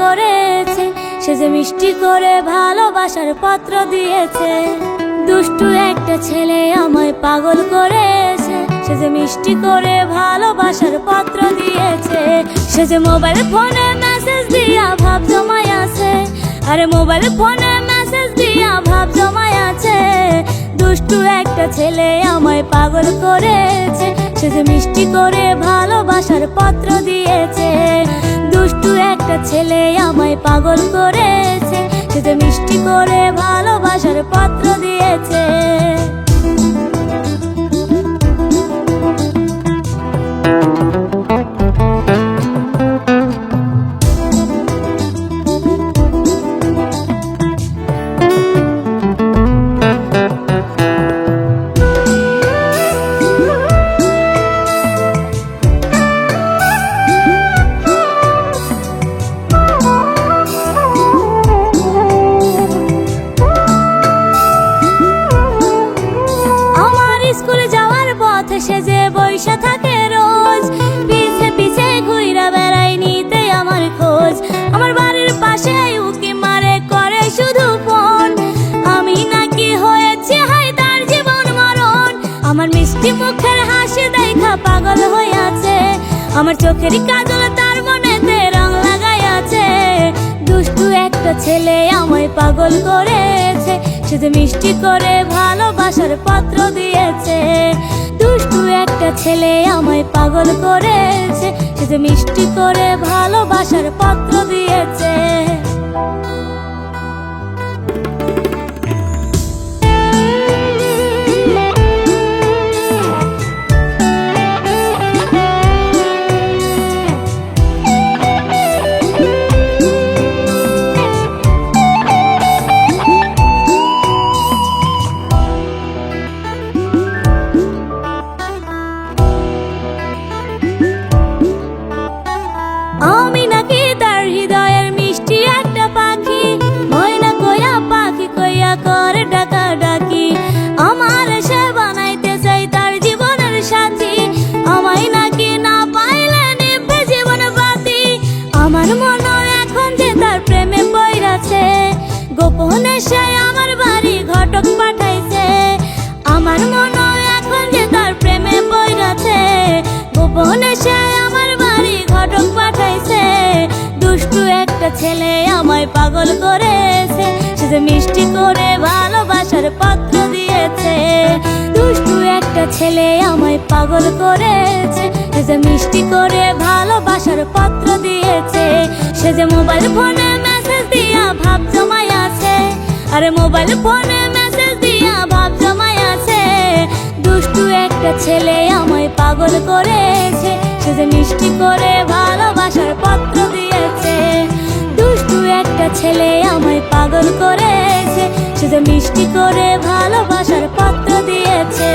করেছে। সে যে মিষ্টি করে ভালোবাসার পত্র দিয়েছে। দুষ্টু একটা ছেলে আমায় পাগল করেছে। সে যে মিষ্টি করে ভালোবাসার পত্র দিয়েছে। সে যে মোবাইল ফোনে মেসেজ দিয়া ভাব জমাই আছে। আরে মোবাইল ফোনে মেসেজ দিয়া ভাব জমায় আছে। দুষ্টু একটা ছেলে আমায় পাগল করেছে। সে যে মিষ্টি করে ভালোবাসার পত্র দিয়েছে পাগল করেছে। সে মিষ্টি করে ভালোবাসার পাত্র দিয়েছে স্কুলে যাওয়ার পথে সে যে বৈশা থাকে রোজ। পিছে পিছে ঘুইরা বেড়াই নিতে আমার খোঁজ। আমার বাড়ির পাশে উকি মারে, করে শুধু ফোন। আমি নাকি হয়েছি হাই তার জীবন মরণ। আমার মিষ্টি মুখের হাসি দেখা পাগল হয়ে আছে। আমার চোখের কাজল তার মনেতে রং লাগাই আছে। দুষ্টু একটা ছেলে আমায় পাগল করেছে। সে যে মিষ্টি করে ভালোবাসার পাত্র দিয়েছে। দুষ্টু একটা ছেলে আমায় পাগল করেছে। সে যে মিষ্টি করে ভালোবাসার পাত্র দিয়েছে। করে ডাকা ছেলে আমায় পাগল করেছে। সে যে মিষ্টি করে ভালোবাসার পাত্র দিয়েছে। দুষ্টু একটা ছেলে আমায় পাগল করেছে। সে যে মিষ্টি করে ভালোবাসার পত্র দিয়েছে। সে যে মোবাইল ফোনে মেসেজ দিয়া ভাব জমায় আছে। আরে মোবাইল ফোনে মেসেজ দিয়া ভাব জমায় আছে। দুষ্টু একটা ছেলে আমায় পাগল করেছে। সে যে মিষ্টি করে ভালোবাসার পত্র ছেলে আমায় পাগল করেছে সে যে মিষ্টি করে ভালোবাসার পাত্র দিয়েছে।